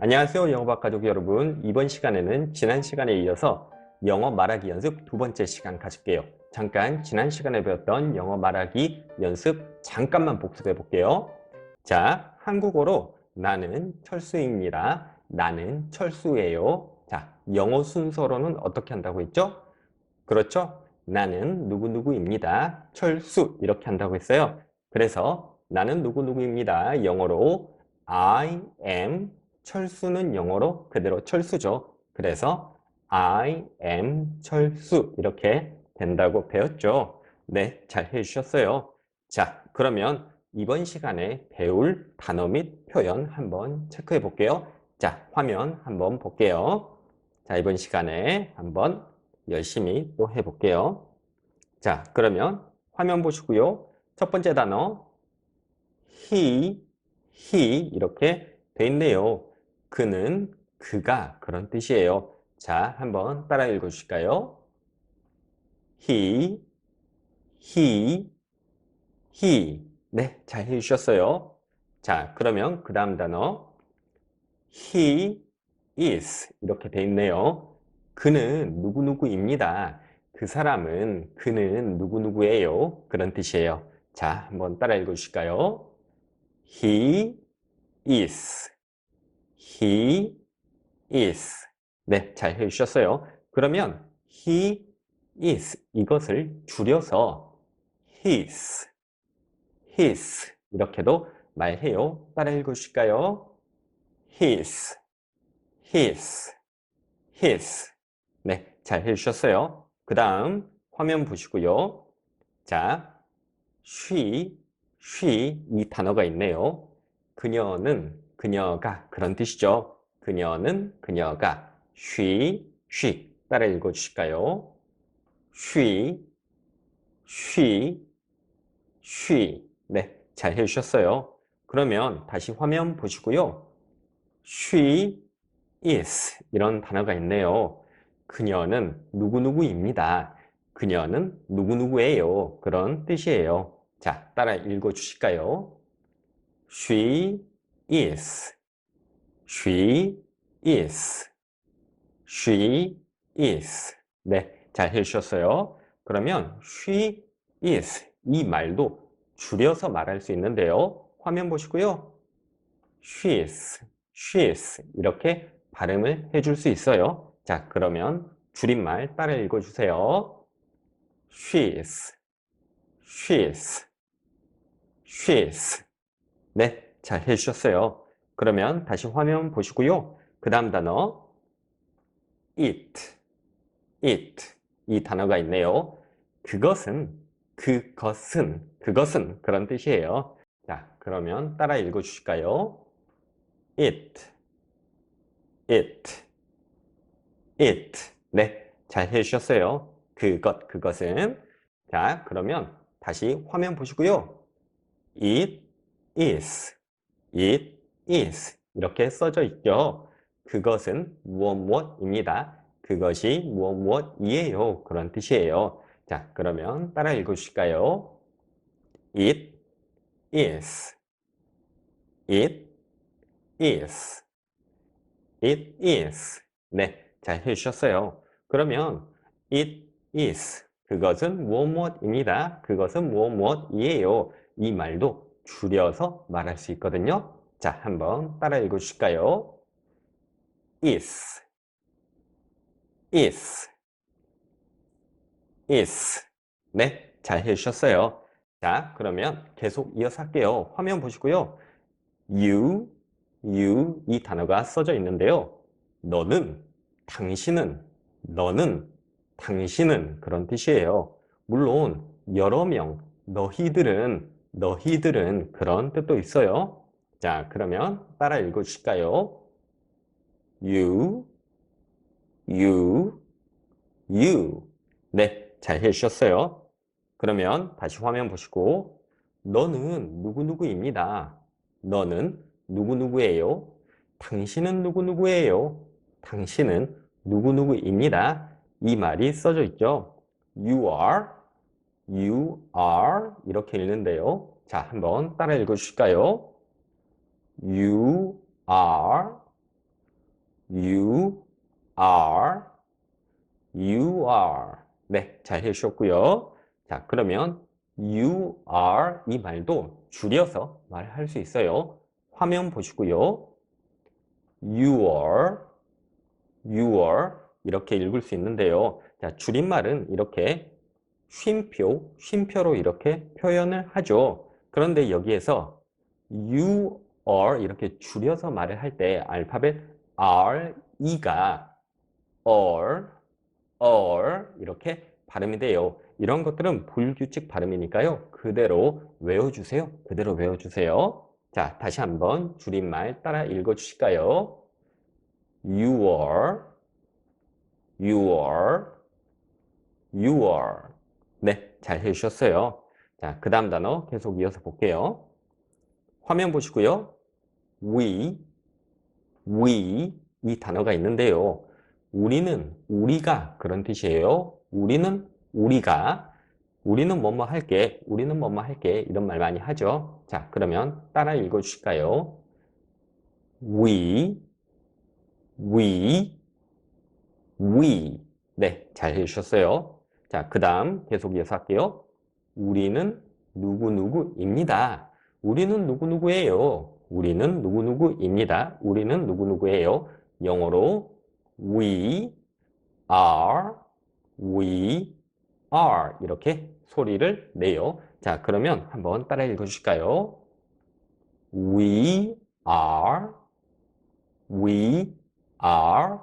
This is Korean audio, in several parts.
안녕하세요 영어박 가족 여러분. 이번 시간에는 지난 시간에 이어서 영어 말하기 연습 두 번째 시간 가질게요. 잠깐 지난 시간에 배웠던 영어 말하기 연습 잠깐만 복습해 볼게요. 자 한국어로 나는 철수입니다. 나는 철수예요. 자 영어 순서로는 어떻게 한다고 했죠? 그렇죠? 나는 누구누구입니다. 철수 이렇게 한다고 했어요. 그래서 나는 누구누구입니다. 영어로 I am 철수는 영어로 그대로 철수죠. 그래서 I am 철수 이렇게 된다고 배웠죠. 네, 잘 해주셨어요. 자, 그러면 이번 시간에 배울 단어 및 표현 한번 체크해 볼게요. 자, 화면 한번 볼게요. 자, 이번 시간에 한번 열심히 또 해볼게요. 자, 그러면 화면 보시고요. 첫 번째 단어 he, he 이렇게 돼 있네요. 그는 그가 그런 뜻이에요. 자, 한번 따라 읽어 주실까요? he, he, he. 네, 잘 해주셨어요. 자, 그러면 그 다음 단어 he is 이렇게 돼 있네요. 그는 누구누구입니다. 그 사람은 그는 누구누구예요. 그런 뜻이에요. 자, 한번 따라 읽어 주실까요? he is he is. 네, 잘 해주셨어요. 그러면 he is 이것을 줄여서 his, his 이렇게도 말해요. 따라 읽어주실까요? his, his, his. 네, 잘 해주셨어요. 그 다음 화면 보시고요. 자, she, she 이 단어가 있네요. 그녀는 그녀가 그런 뜻이죠. 그녀는 그녀가 she, she 따라 읽어 주실까요? she, she, she 네, 잘 해주셨어요. 그러면 다시 화면 보시고요. she is 이런 단어가 있네요. 그녀는 누구누구입니다. 그녀는 누구누구예요. 그런 뜻이에요. 자, 따라 읽어 주실까요? She is. She is. She is. 네, 잘 해주셨어요. 그러면 she is 이 말도 줄여서 말할 수 있는데요. 화면 보시고요. she is, she is 이렇게 발음을 해줄 수 있어요. 자, 그러면 줄임말 따라 읽어주세요. she is, she is, she is. 네, 잘 해주셨어요. 그러면 다시 화면 보시고요. 그 다음 단어 it, it 이 단어가 있네요. 그것은, 그것은, 그것은 그런 뜻이에요. 자, 그러면 따라 읽어주실까요? it, it, it 네, 잘 해주셨어요. 그것, 그것은 자, 그러면 다시 화면 보시고요. it is it is 이렇게 써져 있죠. 그것은 무엇 무엇입니다. 그것이 무엇 무엇이에요. 그런 뜻이에요. 자, 그러면 따라 읽어주실까요? It is. It is. It is. 네, 잘 해주셨어요. 그러면 it is. 그것은 무엇 무엇입니다. 그것은 무엇 무엇이에요. 이 말도 줄여서 말할 수 있거든요. 자, 한번 따라 읽어 주실까요? is, is, is. 네, 잘 해주셨어요. 자, 그러면 계속 이어서 할게요. 화면 보시고요. you, you 이 단어가 써져 있는데요. 너는, 당신은, 너는, 당신은 그런 뜻이에요. 물론 여러 명, 너희들은 너희들은 그런 뜻도 있어요. 자, 그러면 따라 읽어 주실까요? You, you, you. 네, 잘 해주셨어요. 그러면 다시 화면 보시고 너는 누구누구입니다. 너는 누구누구예요? 당신은 누구누구예요? 당신은 누구누구입니다. 이 말이 써져 있죠. You are you are 이렇게 읽는데요. 자, 한번 따라 읽어 주실까요? you are you are you are 네, 잘 해 주셨고요. 자, 그러면 you are 이 말도 줄여서 말할 수 있어요. 화면 보시고요. you are you are 이렇게 읽을 수 있는데요. 자, 줄임말은 이렇게 쉼표, 쉼표로 이렇게 표현을 하죠. 그런데 여기에서 you are 이렇게 줄여서 말을 할 때 알파벳 R, E가 or, or 이렇게 발음이 돼요. 이런 것들은 불규칙 발음이니까요. 그대로 외워주세요. 그대로 외워주세요. 자, 다시 한번 줄임말 따라 읽어주실까요? You are, you are, you are. 네, 잘 해주셨어요. 자, 그 다음 단어 계속 이어서 볼게요. 화면 보시고요. We, we 이 단어가 있는데요. 우리는 우리가 그런 뜻이에요. 우리는 우리가 우리는 뭐뭐 할게 우리는 뭐뭐 할게 이런 말 많이 하죠. 자 그러면 따라 읽어 주실까요? We we we 네 잘 해주셨어요. 자 그 다음 계속 이어서 할게요. 우리는 누구누구입니다. 우리는 누구누구예요. 우리는 누구누구입니다. 우리는 누구누구예요. 영어로 we are, we are 이렇게 소리를 내요. 자, 그러면 한번 따라 읽어 주실까요? We are, we are,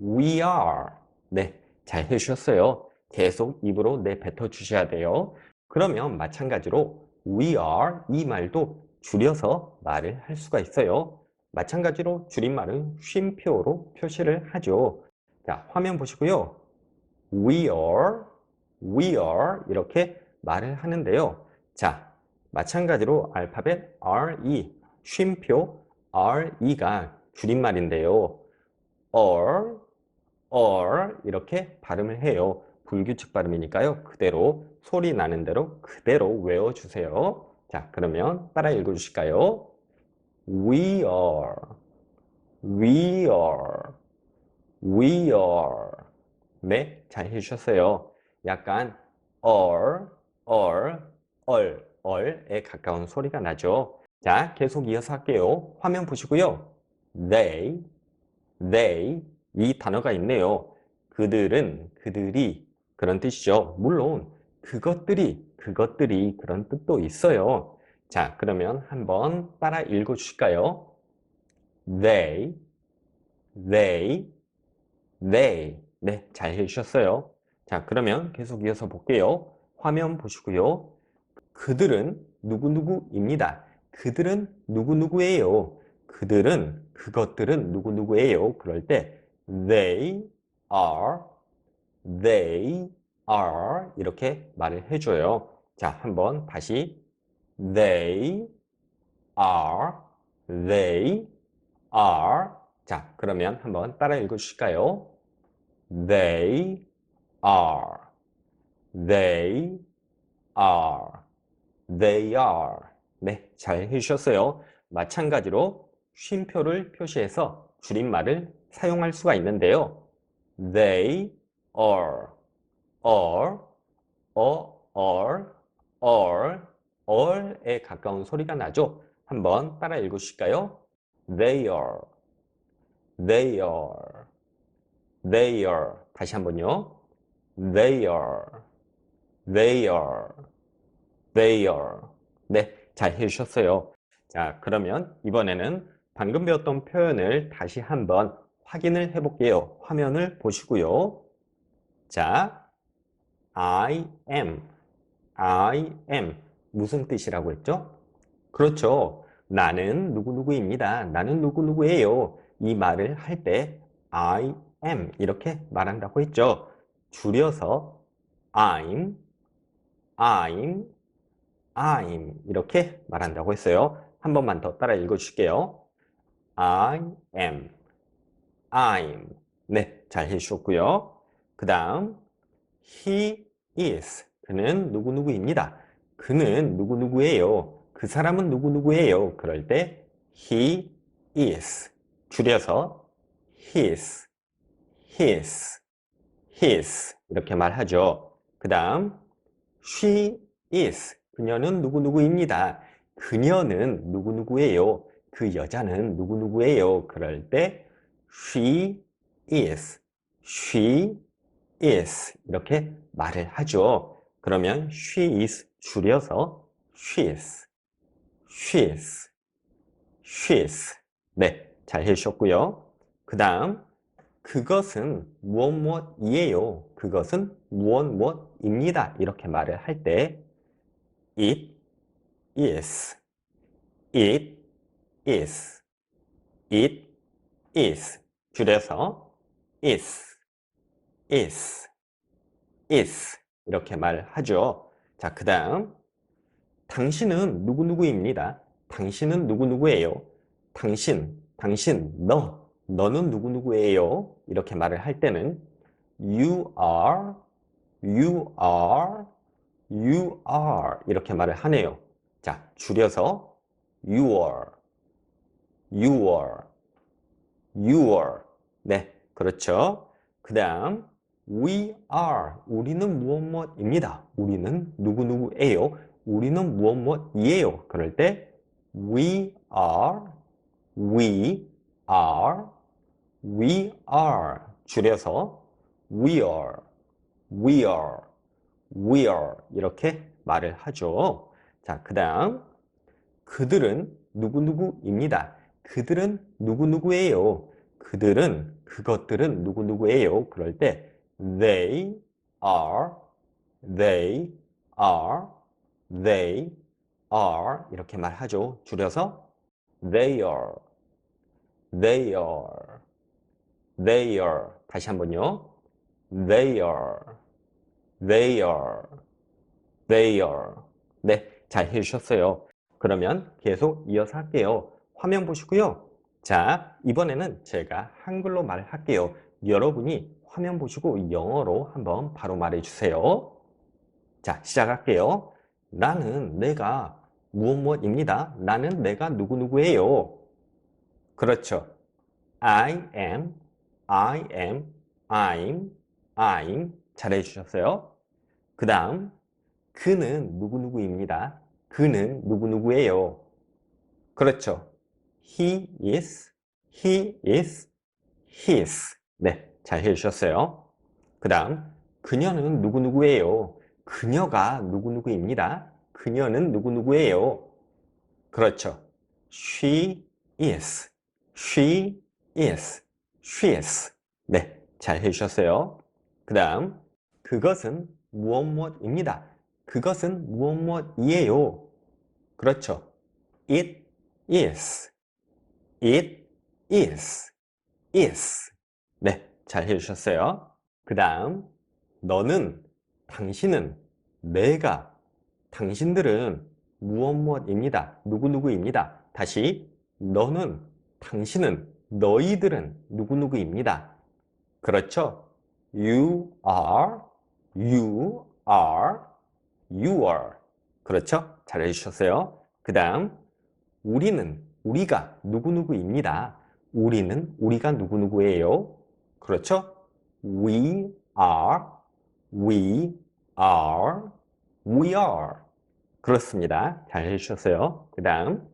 we are. 네, 잘 해주셨어요. 계속 입으로 내뱉어 주셔야 돼요. 그러면 마찬가지로 we are 이 말도 줄여서 말을 할 수가 있어요. 마찬가지로 줄임말은 쉼표로 표시를 하죠. 자, 화면 보시고요. We are, we are 이렇게 말을 하는데요. 자, 마찬가지로 알파벳 RE, 쉼표 RE가 줄임말인데요. or, or 이렇게 발음을 해요. 불규칙 발음이니까요. 그대로 소리 나는 대로 그대로 외워주세요. 자, 그러면 따라 읽어주실까요? We are, we are, we are. 네, 잘 해주셨어요. 약간 or, or, 얼, 얼에 가까운 소리가 나죠. 자, 계속 이어서 할게요. 화면 보시고요. They, they 이 단어가 있네요. 그들은, 그들이 그런 뜻이죠. 물론 그것들이, 그것들이 그런 뜻도 있어요. 자, 그러면 한번 따라 읽어 주실까요? They, they, they. 네, 잘 해주셨어요. 자, 그러면 계속 이어서 볼게요. 화면 보시고요. 그들은 누구누구입니다. 그들은 누구누구예요. 그들은, 그것들은 누구누구예요. 그럴 때 they are, they are 이렇게 말을 해줘요. 자, 한번 다시 they are, they are. 자, 그러면 한번 따라 읽어 주실까요? They are, they are, they are. 네, 잘 해주셨어요. 마찬가지로 쉼표를 표시해서 줄임말을 사용할 수가 있는데요. They are, are, or, or, or, all에 가까운 소리가 나죠. 한번 따라 읽으실까요? They are, they are, they are. 다시 한번요. They are, they are, they are. 네, 잘 해주셨어요. 자, 그러면 이번에는 방금 배웠던 표현을 다시 한번 확인을 해볼게요. 화면을 보시고요. 자, I am, I am. 무슨 뜻이라고 했죠? 그렇죠. 나는 누구누구입니다. 나는 누구누구예요. 이 말을 할 때 I am 이렇게 말한다고 했죠. 줄여서 I'm, I'm, I'm 이렇게 말한다고 했어요. 한 번만 더 따라 읽어줄게요. I am, I'm 네, 잘 해주셨고요. 그 다음 He is 그는 누구누구입니다. 그는 누구누구예요. 그 사람은 누구누구예요. 그럴 때 he is 줄여서 his, his, his 이렇게 말하죠. 그 다음 she is 그녀는 누구누구입니다. 그녀는 누구누구예요. 그 여자는 누구누구예요. 그럴 때 she is, she is 이렇게 말을 하죠. 그러면 she is 줄여서 she is, she is, she is 네, 잘 해주셨고요. 그 다음 그것은 무엇 무엇이에요. 그것은 무엇 무엇입니다. 이렇게 말을 할 때 it is, it is, it is 줄여서 is, is, is 이렇게 말을 하죠. 자, 그 다음 당신은 누구누구입니다. 당신은 누구누구예요. 당신, 당신, 너, 너는 누구누구예요. 이렇게 말을 할 때는 you are, you are, you are 이렇게 말을 하네요. 자, 줄여서 you are, you are, you are. 네, 그렇죠. 그 다음 we are, 우리는 무엇 무엇입니다. 우리는 누구누구예요. 우리는 무엇 무엇이에요. 그럴 때 we are, we are, we are 줄여서 we are, we are, we are 이렇게 말을 하죠. 자, 그 다음 그들은 누구누구입니다. 그들은 누구누구예요. 그들은 그것들은 누구누구예요. 그럴 때 they are, they are, they are 이렇게 말하죠. 줄여서 they are, they are, they are 다시 한번요. they are, they are, they are 네, 잘 해주셨어요. 그러면 계속 이어서 할게요. 화면 보시고요. 자, 이번에는 제가 한글로 말을 할게요. 여러분이 화면 보시고 영어로 한번 바로 말해 주세요. 자, 시작할게요. 나는 내가 무엇 무엇입니다. 나는 내가 누구누구예요. 그렇죠. I am, I am, I'm, I'm 잘해 주셨어요. 그 다음 그는 누구누구입니다. 그는 누구누구예요. 그렇죠. He is, he is, his. 네, 잘 해주셨어요. 그 다음, 그녀는 누구누구예요. 그녀가 누구누구입니다. 그녀는 누구누구예요. 그렇죠. She is, she is, she is. 네, 잘 해주셨어요. 그 다음, 그것은 무엇 무엇입니다. 그것은 무엇 무엇이에요. 그렇죠. It is. It is. is. 네, 잘 해주셨어요. 그 다음, 너는, 당신은, 내가, 당신들은 무엇 무엇입니다. 누구누구입니다. 다시, 너는, 당신은, 너희들은 누구누구입니다. 그렇죠. You are, you are, you are. 그렇죠? 잘 해주셨어요. 그 다음, 우리는, 우리가 누구누구입니다. 우리는, 우리가 누구누구예요. 그렇죠? We are, we are, we are. 그렇습니다. 잘 해주셨어요. 그 다음,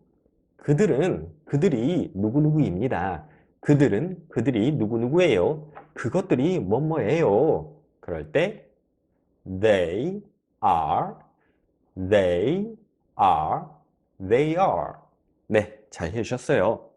그들은, 그들이 누구누구입니다. 그들은, 그들이 누구누구예요. 그것들이 뭐뭐예요. 그럴 때, they are, they are, they are. 네, 잘 해주셨어요.